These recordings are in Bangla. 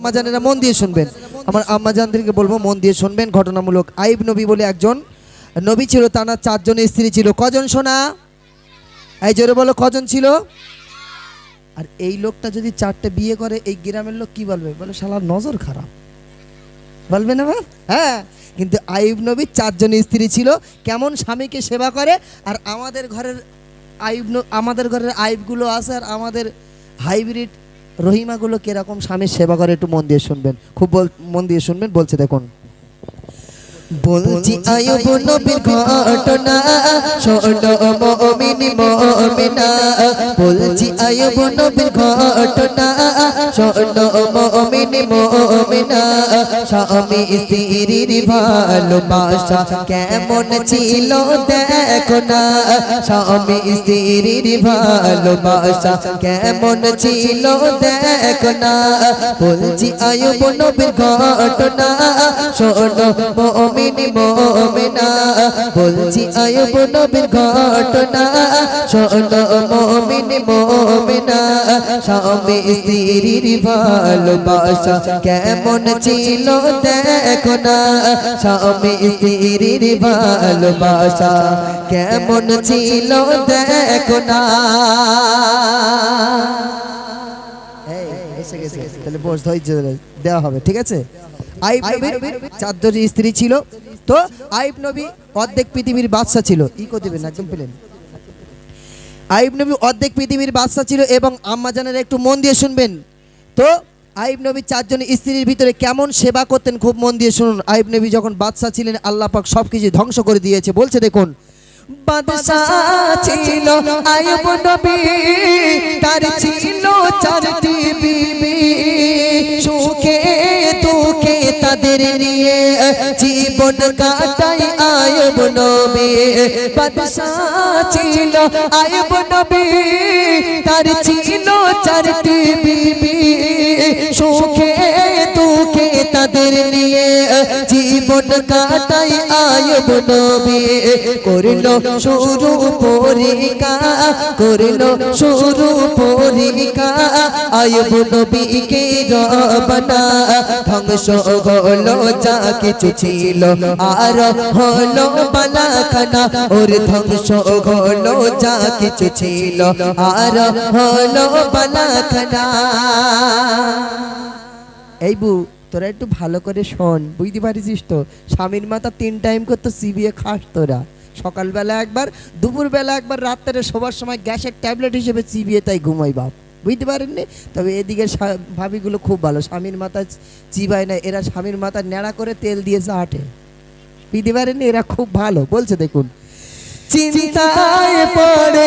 আম্মাজানেরা মন দিয়ে শুনবেন। আমার আম্মাজানদেরকে বলব, মন দিয়ে শুনবেন। ঘটনামূলক আইব নবী বলে একজন নবী ছিল না চারজন স্ত্রী ছিল। কজন শোনা এই জোরে বলো, কজন ছিল? আর এই লোকটা যদি চারটে বিয়ে করে, এই গ্রামের লোক কি বলবে? বলে, শালা, নজর খারাপ। বলবে না? হ্যাঁ কিন্তু আইব নবী চারজন স্ত্রী ছিল। কেমন স্বামীকে সেবা করে, আর আমাদের ঘরের আইব আমাদের ঘরের আইবগুলো আছে, আর আমাদের হাইব্রিড রহিমাগুলো কীরকম? স্বামীর সেবা করে একটু মন দিয়ে শুনবেন। খুব মন দিয়ে শুনবেন, বলছে দেখুন। বলছি, আয়ুব নবীর ঘটনা, শোনো মুমিন মুমিনা। বলছি, আয়ুব নবীর ঘটনা, শোনো মুমিন মুমিনা। স্বামী স্ত্রীর ভালোবাসা কেমন ছিল দেখো না। স্বামী স্ত্রীর ভালোবাসা কেমন ছিল দেখো না। বলছি, আয়ুব নবীর ঘটনা, শোনো মুমিন বলছি নবীর ঘটনা। স্বামী স্ত্রীর ভালোবাসা কেমন ছিল দেখো না। স্বামী স্ত্রীর ভালোবাসা কেমন ছিল দেখো না। দেওয়া হবে, ঠিক আছে? আইব নবীর চারজন স্ত্রী ছিল। তো আইব নবী অর্ধেক পৃথিবীর বাদশা ছিল। ই করে দেবেন একদম পেলেন। আইব নবী অর্ধেক পৃথিবীর বাদশা ছিল এবং আম্মা জানেরা একটু মন দিয়ে শুনবেন। তো আইব নবী চারজন স্ত্রীর ভিতরে কেমন সেবা করতেন খুব মন দিয়ে শুনুন। আইব নবী যখন বাদশা ছিলেন, আল্লাহ পাক সব কিছু ধ্বংস করে দিয়েছে। বলছে দেখুন বাদশা ছিল আইব নবী, তার ছিল চারটি বিবি। সুখে তাদের নিয়ে জীবন কাটাই আয়ব নবী? বাদশা ছিল আয়ব নবী। তার ছিল চারটি বিবি জীবন কাটাই আয়ব নবী। করল শুরু পরিকা করল শুরু পরিকা আয়ব নবীকে রবনা, ধ্বংস হলো যা কিছু ছিল। আর হলো বালাখানা, ওর ধ্বংস হলো যা কিছু ছিল। আর হলো বালাখানা। এই বু তোরা একটু ভালো করে শোন, বুঝতে পারিস তো? স্বামীর মাথা তিন টাইম করতো চিবিয়ে খাস তোরা। সকালবেলা একবার, দুপুরবেলা একবার, রাত্রে শোবার সময় গ্যাসের ট্যাবলেট হিসেবে চিবিয়ে তাই ঘুমাই বাপ। বুঝতে পারেননি? তবে এদিকে ভাবিগুলো খুব ভালো। স্বামীর মাথা চিবায় না, এরা স্বামীর মাথা ন্যাড়া করে তেল দিয়ে চাটে। বুঝতে পারেননি? এরা খুব ভালো। বলছে দেখুন। চিন্তায় পড়ে।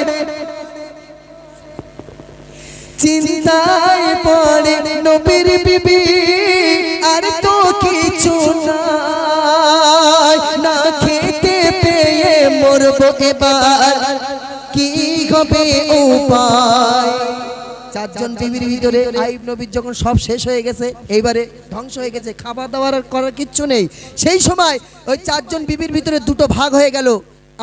চিন্তায় পড়ে নবীর বিবি। আর তো কিছু না খেতে পেয়ে মরবো এবার। কি হবে উপায়? চারজন বিবির ভিতরে আইব নবীর যখন সব শেষ হয়ে গেছে, এইবারে ধ্বংস হয়ে গেছে, খাবার দাবার আর করার কিচ্ছু নেই। সেই সময় ওই চারজন বিবির ভিতরে দুটো ভাগ হয়ে গেল।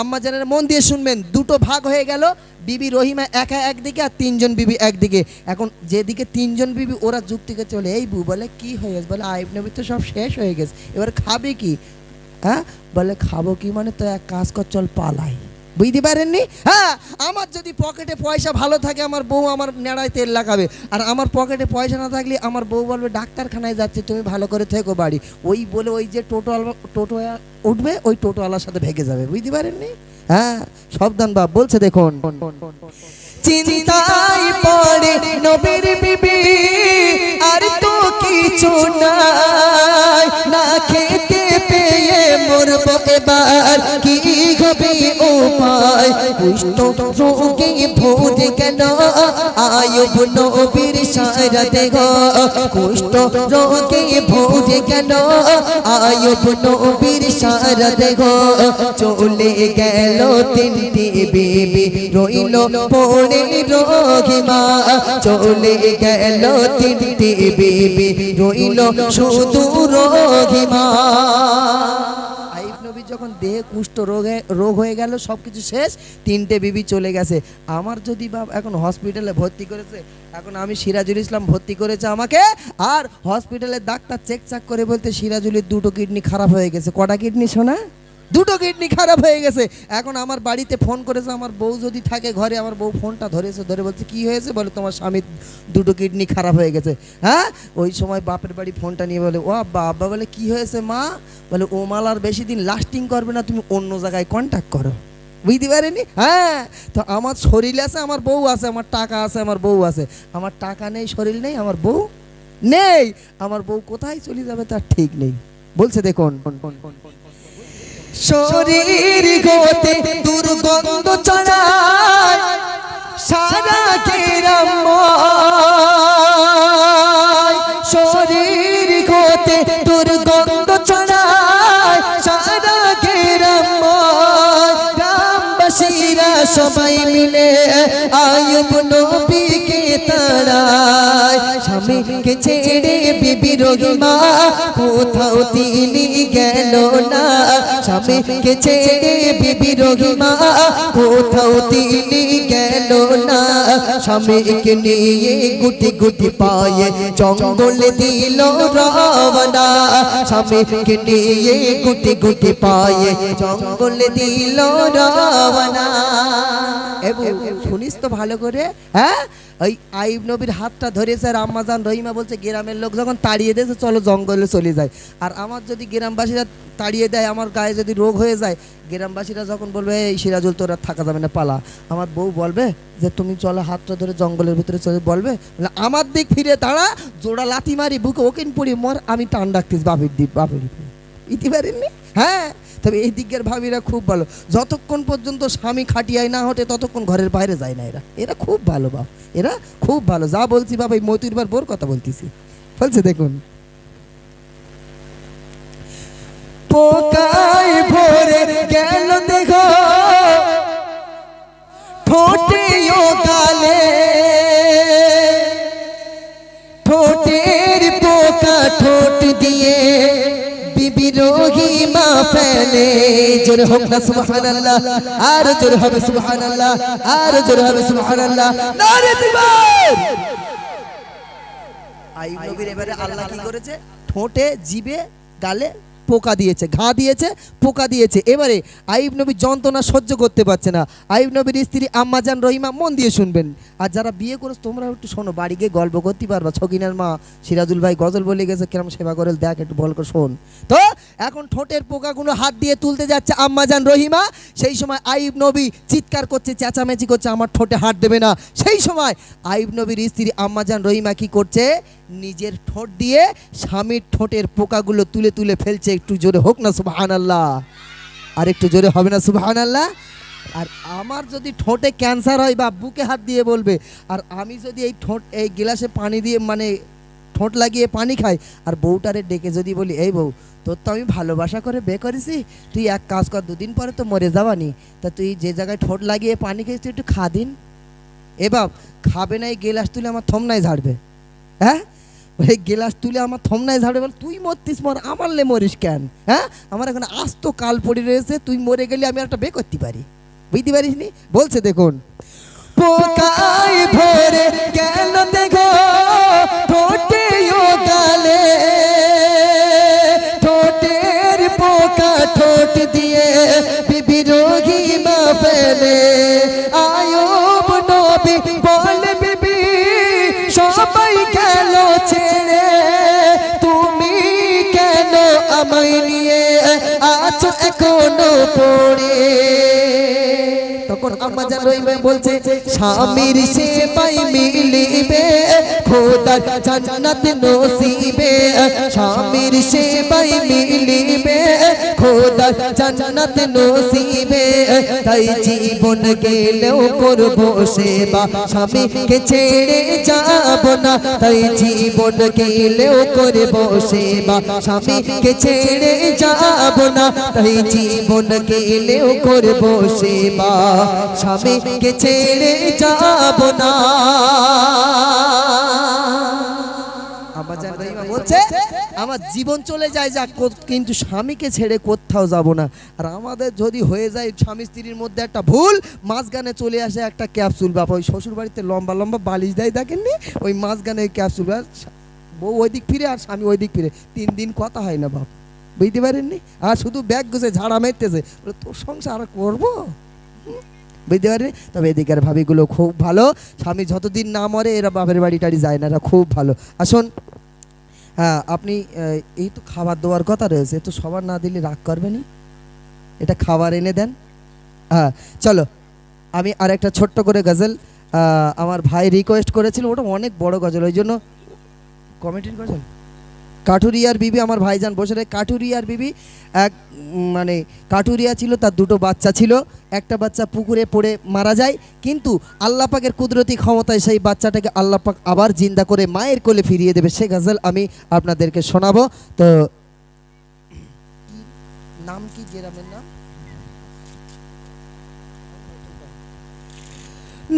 আম্মা জানের মন দিয়ে শুনবেন, দুটো ভাগ হয়ে গেল, বিবি রহিমা একা একদিকে আর তিনজন বিবি একদিকে। এখন যেদিকে তিনজন বিবি, ওরা যুক্তিকে চলে এই বু বলে, কি হয়ে গেছে? বলে, আইব নবী তো সব শেষ হয়ে গেছে, এবার খাবে কি? হ্যাঁ? বলে, খাব কি? মানে তো এক কাজ কর, চল পালাই। বুঝতে পারেননি? হ্যাঁ আমার যদি পকেটে পয়সা ভালো থাকে, আমার বউ আমার নেড়ায় তেল লাগাবে। আর আমার পকেটে পয়সা না থাকলে আমার বউ বলবে, ডাক্তারখানায় যাচ্ছে, তুমি ভালো করে থেকো বাড়ি। ওই বলে ওই যে টোটো টোটো উঠবে, ওই টোটোওয়ালার সাথে ভেগে যাবে। বুঝতে পারেননি? হ্যাঁ সাবধান বাপ, বলছে দেখুন। চিন্তায় পড়ে নবীর বিবি, আর তো কিছু না খেতে পেয়ে মরব এবার। কি হবে উপায় কুষ্ঠ রোগে ভরে গেল আয়ুব নবীর সারা দেহ কুষ্ঠ রোগে ভরে গেল আয়ুব নবীর সারা দেহ চলে গেল তিনটি বেবি। রইল পড়ে রহিমা, চলে গেল তিনটি বেবি, রইল শুধু নবী যখন দেহে কুষ্ঠ রোগে, রোগ হয়ে গেল সব কিছু শেষ, তিনটে বিবি চলে গেছে। আমার যদি বাপ এখন হসপিটালে ভর্তি করেছে, এখন আমি সিরাজুল ইসলাম ভর্তি করেছে আমাকে, আর হসপিটালে ডাক্তার চেক চাক করে বলতে সিরাজুলের দুটো কিডনি খারাপ হয়ে গেছে। কটা কিডনি শোনা দুটো কিডনি খারাপ হয়ে গেছে। এখন আমার বাড়িতে ফোন করেছে, আমার বউ যদি থাকে ঘরে, আমার বউ ফোনটা ধরেছে, ধরে বলছে, কি হয়েছে? বলে, তোমার স্বামীর দুটো কিডনি খারাপ হয়ে গেছে। হ্যাঁ? ওই সময় বাপের বাড়ি ফোনটা নিয়ে বলে, ও বাবা বলে, কি হয়েছে মা? বলে, ও মাল আর বেশি দিন লাস্টিং করবে না, তুমি অন্য জায়গায় কন্ট্যাক্ট করো। বুঝতে পারেনি? হ্যাঁ? তো আমার শরীর আছে, আমার বউ আছে, আমার টাকা আছে, আমার বউ আছে। আমার টাকা নেই, শরীর নেই, আমার বউ নেই। আমার বউ কোথায় চলে যাবে তার ঠিক নেই। বলছে দেখুন শরীর গোতে দুর্গন্ধ চড়ায় সারা বিবি রহিমা কোথাও তিনি গেল না। স্বামীকে ছেড়ে বিবি রহিমা, কোথাও তিনি গেল না। স্বামীকে নিয়ে গুটি গুটি পায়ে জঙ্গলে দিল রওনা। স্বামীকে নিয়ে গুটি গুটি পায়ে জঙ্গলে দিল রওনা। এবং শুনিস তো ভালো করে হ্যাঁ? ওই আইব নবীর হাতটা ধরেছে আর আম্মাজান রহিমা বলছে গ্রামের লোক যখন তাড়িয়ে দিয়েছে চলো জঙ্গলে চলে যায়। আর আমার যদি গ্রামবাসীরা তাড়িয়ে দেয় আমার গায়ে যদি রোগ হয়ে যায় গ্রামবাসীরা যখন বলবে এই সিরাজুল তোর থাকা যাবে না পালা। আমার বউ বলবে যে তুমি চলো হাতটা ধরে জঙ্গলের ভিতরে চলে বলবে বলে, আমার দিক ফিরে দাঁড়া জোড়া লাথি মারি বুকে ওকিন পড়ি মর আমি টান ডাকতিস বাপির দিক বাপের ইতি পারেননি? হ্যাঁ তবে এই দিকের ভাবিরা খুব ভালো। যতক্ষণ পর্যন্ত স্বামী খাটিয়ায় না হটে, ততক্ষণ ঘরের বাইরে যায় না এরা। এরা খুব ভালো বাপ। এরা খুব ভালো। যা বলছি বাবা এই মতিরবার বোর কথা বলতেছি। বলছে, দেখুন। পোকায় ভরে গেল দেখো, ঠোঁটে গালে ঠোঁটের পোকা ঠোঁট দিয়ে বিবি রহিমা ফেলে জোরে হোক না, সুবহানাল্লাহ। আর জোরে হবে সুবহানাল্লাহ, আর জোরে হবে সুবহানাল্লাহ। নারে দিবার আইব নবীর এবারে আল্লাহ কি করেছে? ঠোঁটে জিবে গালে পোকা দিয়েছে, ঘা দিয়েছে, পোকা দিয়েছে। এবারে আইব নবী যন্ত্রণা সহ্য করতে পারছে না। আইব নবীর স্ত্রী আম্মাজান রহিমা মন দিয়ে শুনবেন। আর যারা বিয়ে করেছ, তোমরা একটু শোনো, বাড়ি গিয়ে গল্প করতে পারবা। ছকিনার মা সিরাজুল ভাই গজল বলে গেছে, কিরম সেবা করে, দেখ একটু বল করে শোন। তো এখন ঠোঁটের পোকাগুলো হাত দিয়ে তুলতে যাচ্ছে আম্মাজান রহিমা। সেই সময় আইব নবী চিৎকার করছে, চেঁচামেচি করছে, আমার ঠোঁটে হাত দেবে না। সেই সময় আইব নবীর স্ত্রী আম্মাজান রহিমা কি করছে? নিজের ঠোঁট দিয়ে স্বামীর ঠোঁটের পোকাগুলো তুলে তুলে ফেলছে, একটু জোরে হোক না সুবাহান আল্লাহ আর একটু জোরে হবে না সুবাহান আল্লাহ আর আমার যদি ঠোঁটে ক্যান্সার হয় বা বুকে হাত দিয়ে বলবে। আর আমি যদি এই ঠোঁট, এই গ্লাসে পানি দিয়ে মানে ঠোঁট লাগিয়ে পানি খাই, আর বউটারে ডেকে যদি বলি, এই বউ, তোর তো আমি ভালোবাসা করে বে করেছি, তুই এক কাজ কর, দুদিন পরে তো মরে যাবানি। তা তুই যে জায়গায় ঠোঁট লাগিয়ে পানি খেয়েছিস, তুই একটু খা দিন। এ খাবে না এই গেলাস তুলে আমার থমনায় ঝাড়বে। হ্যাঁ? ওই গেলাস তুলে আমার থমনায় ঝাড়বে বল, তুই মরতিস, মর, আমার লে মরিস কেন? হ্যাঁ? আমার এখন আস্ত কাল পড়ে রয়েছে, তুই মরে গেলে আমি একটা বে করতে পারি। বুঝতে পারিস নি বলছে, দেখুন। পোকায় ভরে গেল দেখো? ঠোঁটে ও গালে ঠোঁটের পোকা ঠোঁট দিয়ে বিবি মা ফেলে। আয়ুব নবী বলে, বিবি, সবাই গেল ছেড়ে তখন আমাজান রইবে বলছে স্বামীর সেবাই মিলিবে খোদার জান্নাত নসিবে। স্বামীর সেবাই মিলিবে খোদার জান্নাত নসিবে, তাই জীবন গেলেও করব সেবা। স্বামীকে ছেড়ে যাব না, তাই জীবন গেলেও করব সেবা। স্বামীকে ছেড়ে যাব না, তাই জীবন গেলেও করব সেবা। স্বামীকে ছেড়ে যাব না। রহিমা বলছে আমার জীবন চলে যায় যা কিন্তু স্বামীকে ছেড়ে কোথাও যাব না। আর আমাদের যদি হয়ে যায় স্বামী স্ত্রীর মধ্যে একটা ভুল মাঝখানে চলে আসে একটা ক্যাপসুল বাবা ওই শ্বশুর বাড়িতে লম্বা লম্বা বালিশ দেয় দেখেননি ওই মাঝখানে ওই ক্যাপসুল বউ ওই দিক ফিরে আর স্বামী ওই দিক ফিরে। তিন দিন কথা হয় না বাপ। বুঝতে পারেননি? আর শুধু ব্যাগ গুছে ঝাড়া মেরতেছে। তোর সংসার করব? বুঝতে পারেনি তবে এদিকের ভাবিগুলো খুব ভালো। স্বামী যতদিন না মরে এরা বাপের বাড়ি টাড়ি যায় না এরা খুব ভালো। আসুন। হ্যাঁ আপনি এই তো খাবার দেওয়ার কথা রয়েছে তো সবার না দিলে রাগ করবেনি এটা খাবার এনে দেন। হ্যাঁ চলো, আমি আর একটা ছোট্ট করে গজল আমার ভাই রিকোয়েস্ট করেছিল, ওটা অনেক বড় গজল, ওই জন্য, কমেডির গজল? কাঠুরিয়ার বিবি, আমার ভাইজান বসে রয়ে কাঠুরিয়ার বিবি, এক মানে কাঠুরিয়া ছিল, তার দুটো বাচ্চা ছিল, একটা বাচ্চা পুকুরে পড়ে মারা যায়, কিন্তু আল্লাহ পাকের কুদরতি ক্ষমতায় সেই বাচ্চাটাকে আল্লাহ পাক আবার জিন্দা করে মায়ের কোলে ফিরিয়ে দেবে। সে গজল আমি আপনাদেরকে শোনাবো। তো, নাম কি জেরামের নাম?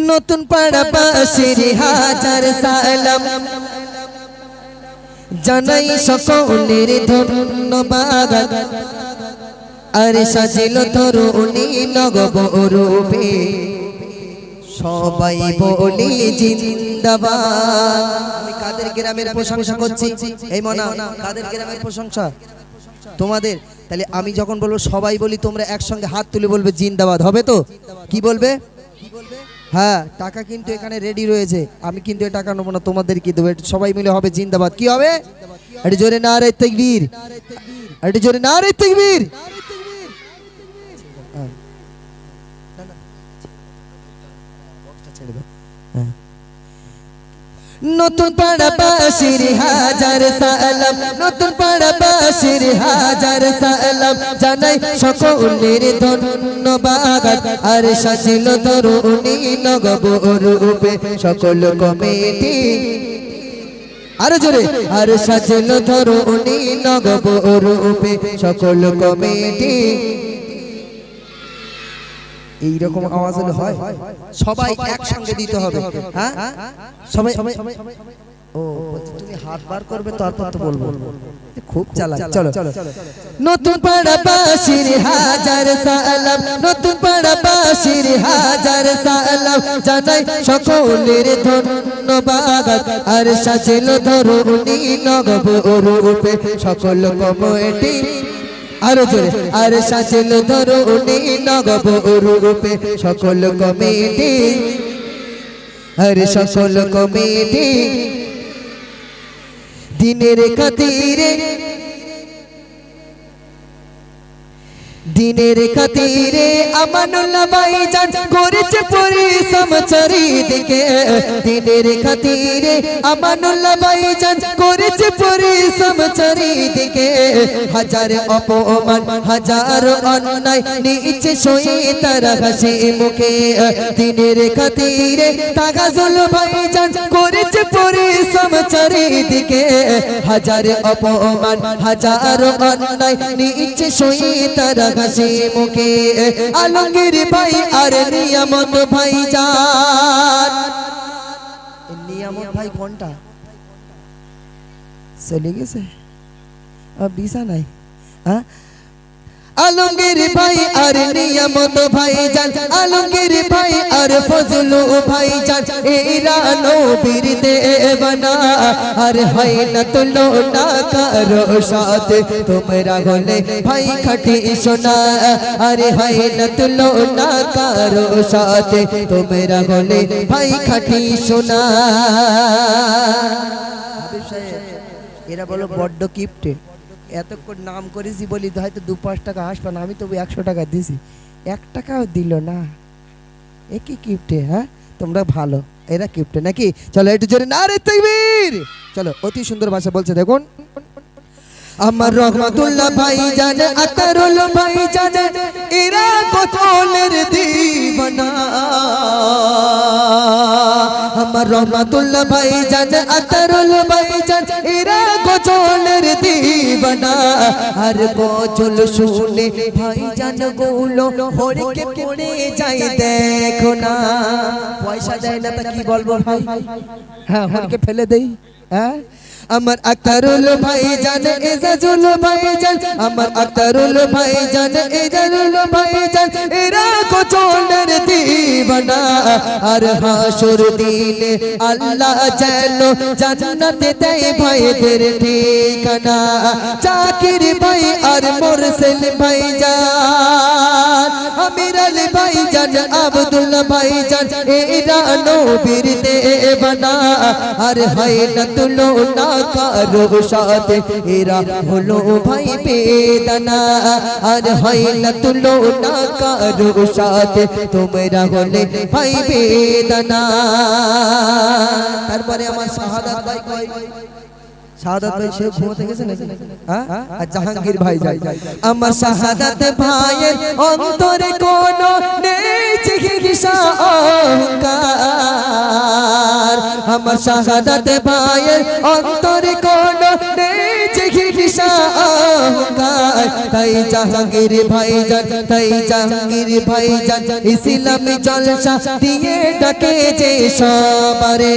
নতুন পাড়া পাশের হাজার সালাম। জানাই সকলের ধন্যবাদ। আর সাজিল তরুণী নগব রূপে। সবাই বলি জিন্দাবাদ। আমি কাদের গ্রামের প্রশংসা করছি? এই মনা, কাদের গ্রামের প্রশংসা? তোমাদের? তাহলে আমি যখন বলব সবাই বলি, তোমরা একসঙ্গে হাত তুলে বলবে জিন্দাবাদ। হবে তো? কি বলবে? হ্যাঁ টাকা কিন্তু এখানে রেডি রয়েছে। আমি কিন্তু টাকা নেব না তোমাদের কি দেবো? সবাই মিলে হবে জিন্দাবাদ। কি হবে? এটি জোরে না রে তেকবীর। এটি জোরে না রে তেকবীর হ্যাঁ। না, না। বক্সটা ছেড়ে দাও। হ্যাঁ। নতুন পাড়া বাসির হাজার সালাম, নতুন পাড়া বাসির হাজার সালাম জানাই সকলের ধন্যবাদ। আর সাজিল তরুণী নগব রূপে সকল কমিটি। আরও জোরে, আর সাজিল তরুণী নগব রূপে সকল কমিটি। এইরকম আওয়াজ হলে হয়? সবাই একসঙ্গে দিতে হবে। হ্যাঁ? সবাই সবাই ও তুমি হাত বার করবে তারপর তো বলব। খুব চালাক। চলো নতুন পাড়া বাসির হাজার সালাম। নতুন পাড়া বাসির হাজার সালাম। জানাই সকলের ধন্যবাদ। আর সাজিল ধরুনি নগব রূপে সকল কমিটি আরও জোরে, আর সাজিল ধরুনি নগব রূপে। সকল কমিটি, আর সকল কমিটি, দিনের খাতিরে দিনের খাতিরে আমানুল্লাহ ভাইজান করেছে পরিশ্রম চারিদিকে। দিনের খাতিরে আমানুল্লাহ ভাইজান করেছে পরিশ্রম চারিদিকে হাজার অপমান, হাজার অন্যায়, নিচে হাসি মুখে। দিনের খাতিরে ভাইজান করেছে চারিদিকে হাজার অপমান, হাজার অন্যায়, নিচে হাসি মুখে। আলমগীর ভাই, আর নিয়ামত নিয়ামত ভাই কোনটা চলে গেছে বিসা নাই হ্যাঁ আলমগীর ভাই আর নিয়ামত ভাই যান আলমগীর ভাই আর ফজলু ভাই যান এরা নবীর দেবানা আর হয় না তুলো না কারও সাথে তোমরা হলে ভাই খাটি সোনা আরে হয় না তুলো না কারও সাথে তোমরা হলে ভাই খাটি সোনা এরা বলো বড্ড কিপ্টে। এতক্ষণ নাম করেছি বলি হয়তো দু পাঁচ টাকা আসবে না, আমি তবু একশো টাকা দিছি। এক টাকাও দিল না। এ কি কিপ্টে হ্যাঁ? তোমরা ভালো, এরা কিপ্টে নাকি? চলো একটু জোরে। না রে তৈবির চলো, অতি সুন্দর ভাষা বলছে, দেখুন। আমার রহমাতুল্লাহ ভাই জান আতারুল ভাই জান এরা কোতলের দিবানা। আমার রহমাতুল্লাহ ভাই জান আতারুল ভাই জান এরা কোতলের দিবানা। আর কোচল শুনে ভাই জানগুলো হড়কে পড়ে যাই দেখো না। পয়সা দেয় না তা কি বলব ভাই? হ্যাঁ হড়কে ফেলে দেই হ্যাঁ? আমার আক্তারুল ভাই জান এজাজুল ভাই জান আমার আক্তারুল ভাই জান এজাজুল ভাই জান এরা কোচনের দিবানা আর হাসুর দিনে আল্লাহ যেন জান্নাতে দেয় ভাইদের ঠিকানা। চাকির ভাই আর মোরসেল ভাই জান আমির আলী ভাই জান আব্দুল্লাহ ভাই জান এরা নবীর দেবানা। আর হয় না তুলো না কারও সাথে এরা হলো ভাই বেদনা। আর হয় না তুলো না কারও সাথে, তোমরা হলে ভাই বেদনা। তারপরে আমার শাহাদাত শাহাদাত ভাই সে ঘুমোতে গেছে নাকি? হ্যাঁ? আর জাহাঙ্গীর ভাই যাই। আমার শাহাদাত ভাইয়ের অন্তরে কোন নেই চিকিৎসা অহংকার আমার শাহাদাত ভাইয়ের অন্তরে কোন নেই চিকিৎসা অহংকার তাই জাহাঙ্গীর ভাই যান তাই জাহাঙ্গীর ভাই যান ইসলামী জলসা দিয়ে ডাকে যে সবারে।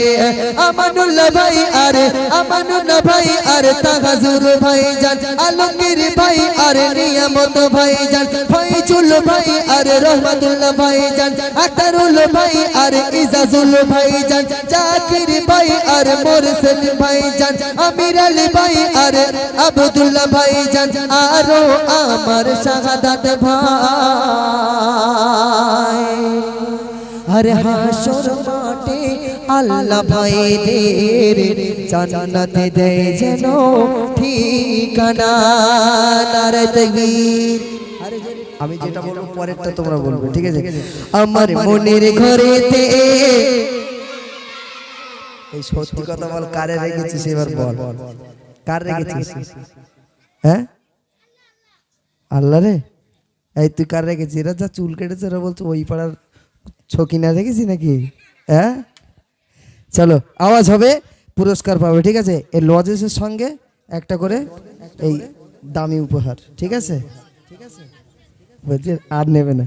আমানুল্লাহ ভাই আরে, আমানুল্লাহ ভাই আরে তাহাজুর ভাই যান আলমগীর ভাই আরে নিয়ামত ভাই যান ফয়জুল ভাই আরে রহমাতুল্লাহ ভাই যান আক্তারুল ভাই আরে ইজাজুল ভাই যান জাকির ভাই আরে মোরসেল ভাই যান আমির আলী ভাই আরে আব্দুল্লাহ ভাই যান আরও আমার শাহাদাত ভাই। আরে হাসর মাঠে আল্লাহ ভাইদের জান্নাতে দেয় যেন ঠিকানা নারে তাকবীর আমি যেটা বলব পরেরটা তোমরা বলবে ঠিক আছে? আমার মনের ঘরেতে এই সত্যি কথা বল কারে রেখেছিস এবার বল? কার রেখেছিস? হ্যাঁ? আল্লাহ রে এই তুই কার রেখেছি এরা যা চুল কেটেছে, ওরা বলছে ওই পাড়ার ছকি না রেখেছি নাকি? হ্যাঁ? চলো, আওয়াজ হবে, পুরস্কার পাবে, ঠিক আছে? এই লজেসের সঙ্গে একটা করে এই দামি উপহার, ঠিক আছে? বলছি আর নেবে না।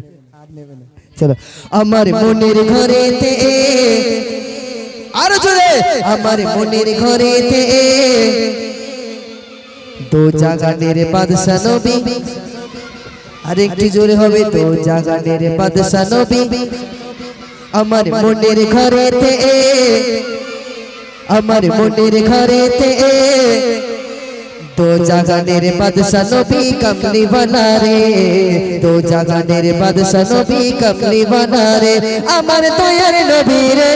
চলো, আমার মনের ঘরেতে, আরও জোরে! আমার মনের ঘরেতে দো জাগানের বাদশা নবী। আরেকটি জোরে হবে, তো জাগানের বাদশা নবী। আমার মনের ঘরেতে, আমার মনের ঘরেতে, তো জাগানের বাদশা নবী কমলি বানা রে তো জাগানের বাদশা নবী কমলি বানা রে আমার দয়ার নবী রে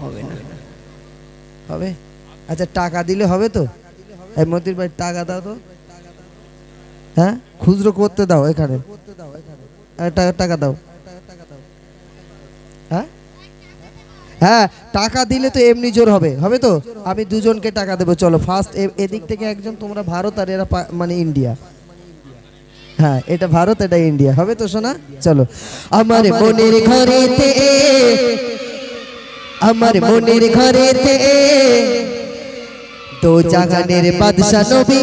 হবে না। হবে? আচ্ছা টাকা দিলে হবে তো? এই মন্দির ভাই টাকা দাও তো। হ্যাঁ? খুচরো করতে দাও এখানে। হ্যাঁ, টাকা টাকা দাও। হ্যাঁ? হ্যাঁ টাকা দিলে তো এমনি জোর হবে। হবে তো? আমি দুজনকে টাকা দেবো চলো। ফার্স্ট এদিক থেকে একজন তোমরা ভারত আর এরা মানে ইন্ডিয়া। হ্যাঁ এটা ভারত এটা ইন্ডিয়া। হবে তো শোনা চলো। আমার মনের ঘরেতে আমার মনের ঘরেতে তো জাগানের বাদশা নবী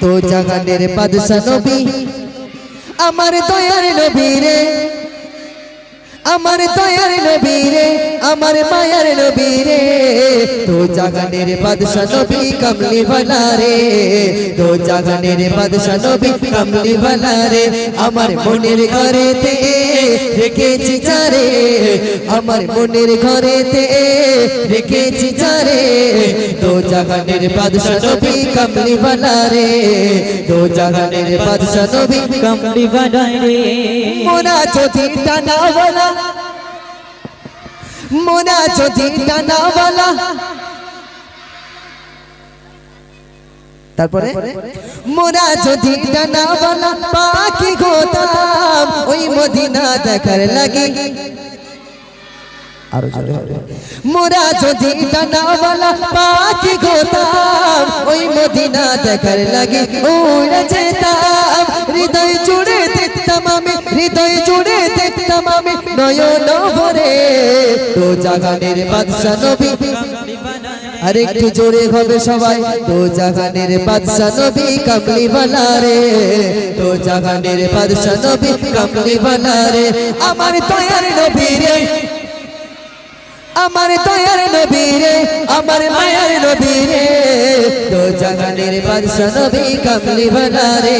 তো জাগানের বাদশা নবী আমার দয়ার নবী রে। আমার দয়ার নবী রে আমার মায়ার নবী রে তো জাগানের বাদশা নবী কমলি বালা রে তো জাগানের বাদশা নবী কমলি বালা রে আমার মনের ঘরেতে রেখেছি চারে, আমার মনের ঘরেতে রেখেছি চারে তো জাগানের বাদশা নবী কমলি বালা রে তো জাগানের বাদশা নবী কমলি বানায় রে মোনা যদি টানাওয়ালা মোনা যদি ডানাওয়ালা তারপরে? মোরা যদি ডানাওয়ালা পাখি গোতাম ওই মদিনা দেখার লাগে। আরও জোরে হবে। মোরা যদি টানাওয়ালা পাখি গোতাম, ওই মদিনা দেখার লাগে উড়ে যেতাম। হৃদয় জুড়ে দেখতাম আমি, হৃদয় জুড়ে দেখতাম আমি নয়ন ভরে। তো জাগানের বাদশা নবী। আর একটু জোরে হবে সবাই। তো জাগানের বাদশা নবী কামলি বালা রে। তো জাগানের বাদশা নবী কামলি বালা রে। আমার তয়ার নবী রে আমার দয়ার নবী রে আমার মায়ার নবী রে তো জাগানের বাদশা নবী কামলি বানা রে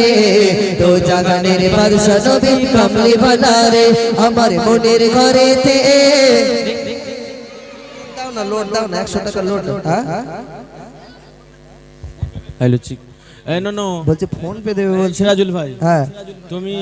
তো জাগানের বাদশা নবী কামলি বানা রে আমার মনের ঘরেতে। দাও লোড দাও না, একশো টাকা লোড হ্যাঁ? হ্যালো চিক নো নো বলছে ফোন পে দেবে বলছে। সিরাজুল ভাই হ্যাঁ। তুমি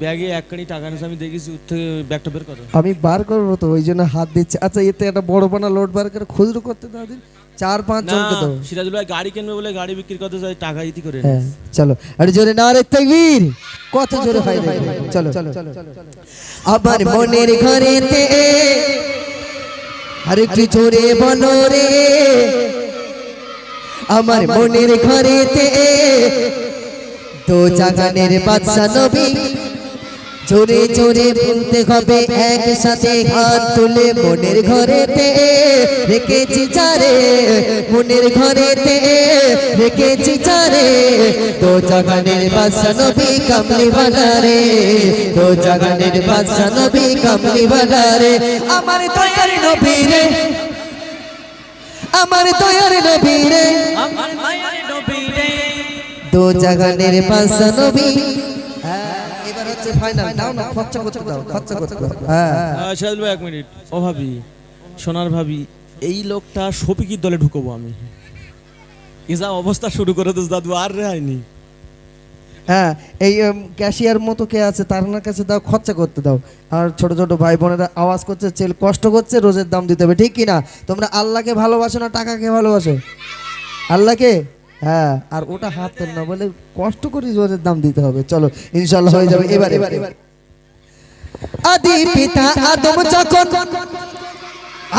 ব্যাগে এক কানি টাকা নিয়েছো আমি দেখেছি থেকে ব্যাগটা বের করো। আমি বার করব তো ওই জন্য হাত দিচ্ছে। আচ্ছা এতে একটা বড় বানা লোড বার করে খুচরো করতে দাও দিন। চার পাঁচ জনকে দেবো। সিরাজুল ভাই গাড়ি কিনবে বলে গাড়ি বিক্রি করতে চাই টাকা ইতি করে হ্যাঁ চলো। আরে জোরে না রে তাকবীর! কত জোরে হয় দেখো। চলো আমার মনের ঘরেতে আর একটু জোরে বলো রে। আমার মনের ঘরেতে তো জাগানের বাদশা নবী। জোরে জোরে বলতে হবে, একসাথে হাত তুলে মনের ঘরেতে। রেখেছি চারে, মনের ঘরেতে। রেখেছি চারে তো জাগানের বাদশা নবী কামলি বানা রে তো জাগানের বাদশা নবী কামলি বানা রে আমার দয়ার নবী রে। আমার দয়ার নবী রে। আমার দো জাগানের বাদশা নবী। হ্যাঁ, এবার হচ্ছে ফাইনাল দাও না খরচা করতে দাও খরচা করতে দাও। হ্যাঁ। আহ, ভাই এক মিনিট। ও ভাবি সোনার ভাবি এই লোকটা শফিকির দলে ঢুকবো আমি। যা অবস্থা শুরু করে দিস দাদু আর রেহাইনি হ্যাঁ এই ক্যাশিয়ার মতো কে আছে তার না কাছে দাও খরচা করতে দাও। আর ছোট ছোট ভাই বোনেরা আওয়াজ করছে ছেলে কষ্ট করছে রোজের দাম দিতে হবে ঠিক কি না? তোমরা আল্লাহকে ভালোবাসো না টাকাকে ভালোবাসো? আল্লাহকে? হ্যাঁ। আর ওটা হাত তোল না বলে কষ্ট করে রোজের দাম দিতে হবে। চলো ইনশাল্লাহ হয়ে যাবে। এবারে আদি পিতা আদম যখন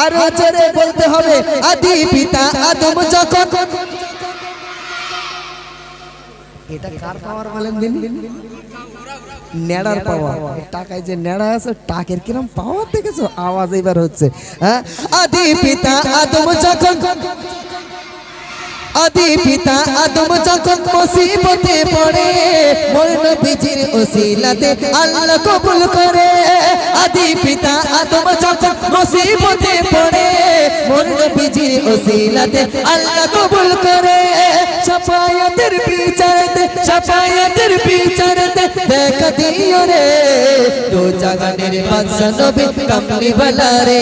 আরও জোরে বলতে হবে। আদি পিতা আদম যখন এটা কার পাওয়ার বলেন দিন? নেড়ার পাওয়ার টাকায় যে নেড়া আছে, টাকের কিরম পাওয়ার দেখেছ? আওয়াজ এবার হচ্ছে। হ্যাঁ? আদি পিতা আদম যখন আদি পিতা আদম যখন মুসিবতে পড়ে মোর নবীজির ওসিলাতে আল্লাহ কবুল করে। আদি পিতা আদম যখন মুসিবতে পড়ে মোর নবীজির ওসিলাতে আল্লাহ কবুল করে। সাফায়াতের বিচারতে সাফায়াতের বিচারতে দেখা দিও রে। দো জাগানের বাদশা নবী কামলি বালা রে।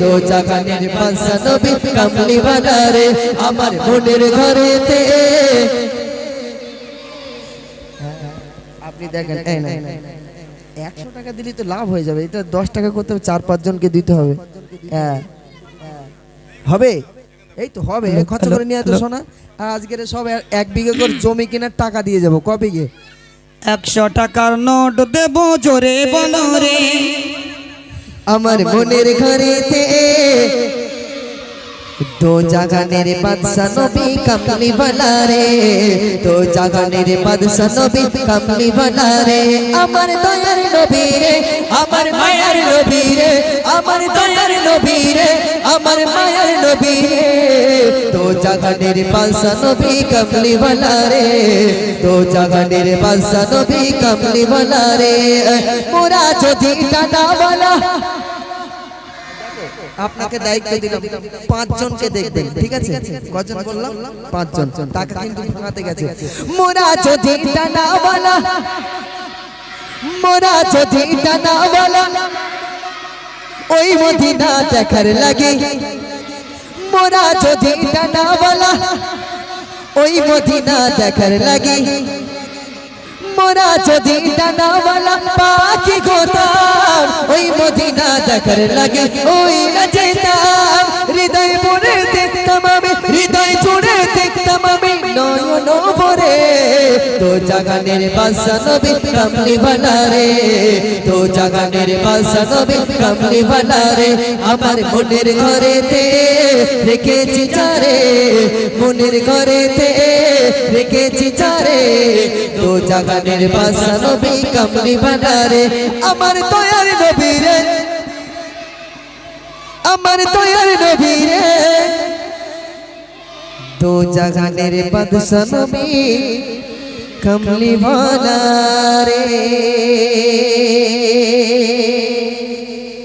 দো জাগানের বাদশা নবী কামলি বালা রে। আমার মনের ঘরেতে। আপনি দেখেন এই না একশো টাকা দিলে তো লাভ হয়ে যাবে। এটা দশ টাকা করতে হবে চার পাঁচ জনকে দিতে হবে। হ্যাঁ। হবে? এই তো হবে। খরচা করে নিয়ে তো শোনা আজকের সব এক- বিঘে করে জমি কেনার টাকা দিয়ে যাব। ক বিঘে একশো টাকার নোট দেব জোরে বলো রে আমার মনের ঘরেতে। তো জাগানের বাদশা নবী কামলি বানা রে তো জাগানের বাদশা নবী কামলি বানা রে আমার দয়ার নবী রে আমার মায়ার নবী রে আমার দয়ার নবী রে আমার মায়ার নবী রে তো জাগানের বাদশা নবী কামলি বানা রে তো জাগানের বাদশা নবী কামলি বানা রে মোরা যদি টানাওয়ালা আপনাকে দায়িত্ব দিলাম। পাঁচজনকে দেখবেন। ঠিক আছে? কজন বললাম? পাঁচজন। টাকা কিন্তু ভাঙাতে গেছে। মোরা যদি টানাওয়ালা মোরা যদি টানাওয়ালা ওই মদিনা দেখার লাগে। মোরা যদি টানাওয়ালা ওই মদিনা দেখার লাগে। মোরা যদি ডানাওয়ালা পাখি গোতাম, ওই মদিনা দেখার লাগে ওই যেতাম। হৃদয় পড়ে দেখতাম আমি, হৃদয় জুড়ে দেখতাম আমি, নয়ন ভরে। তো জাগানের বাদশা নবী কামলি বানা রে তো জাগানের বাদশা নবী কামলি বানা রে আমার মনের রেখেছি চারে মনের ঘরেতে রেখেছি চারে তো জাগানের বাদশা নবী কামলি বানা রে আমার দয়ার নবী রে আমার দয়ার নবী রে দো জাগানের বাদশা নবী কমলি রে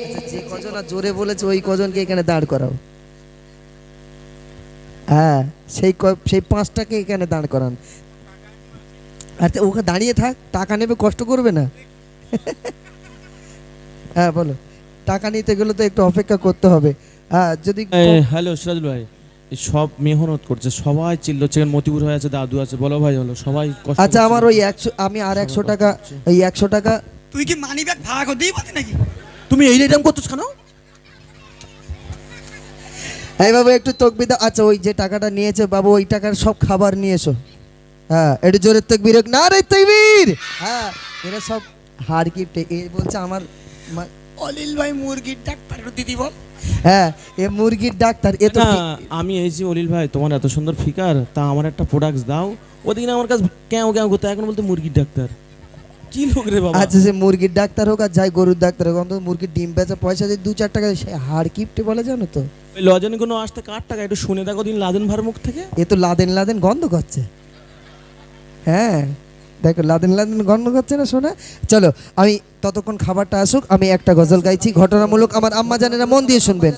আচ্ছা যে কজন না জোরে বলেছে, ওই কজনকে এখানে দাঁড় করাও। হ্যাঁ সেই সেই পাঁচটাকে এখানে দাঁড় করান। আর ওকে দাঁড়িয়ে থাক টাকা নেবে কষ্ট করবে না। হ্যাঁ বলো। টাকা নিতে গেলে তো একটু অপেক্ষা করতে হবে। হ্যাঁ যদি হ্যালো সিরাজুল ভাই। সব মেহনত করছে সবাই চিল্লচ্ছে এখানে মতিপুর হয়ে আছে দাদু আছে বলো ভাই হলো সবাই আচ্ছা আমার ওই একশো আমি আর একশো টাকা ওই একশো টাকা তুই কি মানি ব্যাগ ভাড়া করে দিই পারি নাকি? তুমি এই রেটাম করছিস কেন? এই বাবু একটু তকবি দাও। আচ্ছা ওই যে টাকাটা নিয়েছে বাবু ওই টাকার সব খাবার নিয়ে এসো। হ্যাঁ একটু জোরে তকবির। না রে তকবির! হ্যাঁ এরা সব হার গিফট এ বলছে আমার অলিল ভাই মুরগির ডাক্তার দিদি বল হ্যাঁ এ মুরগির ডাক্তার এ তো আমি এই যে অলিল ভাই তোমার এত সুন্দর ফিকার তা আমার একটা প্রোডাক্টস দাও। ওদিকে আমার কাছে কেউ কেউ করতে এখন বলতে মুরগির ডাক্তার। কি লোক রে বাবা? আচ্ছা সে মুরগির ডাক্তার হোক আর যাই গরুর ডাক্তার হোক অন্তত মুরগির ডিম বেচা পয়সা দিয়ে দু চার টাকা সে হার গিফটে বলে জানো তো? ওই লজনে কোনো আসতে কার টাকা? একটু শুনে দেখো দিন লাদেন ভার মুখ থেকে। এ তো লাদেন লাদেন গন্ধ করছে। হ্যাঁ দেখো লাদেন লাদেন গন্ধ করছে না শোনা চলো, আমি ততক্ষণ খাবারটা আসুক, আমি একটা গজল গাইছি, ঘটনামূলক আমার আম্মা জানেরা মন দিয়ে শুনবেন।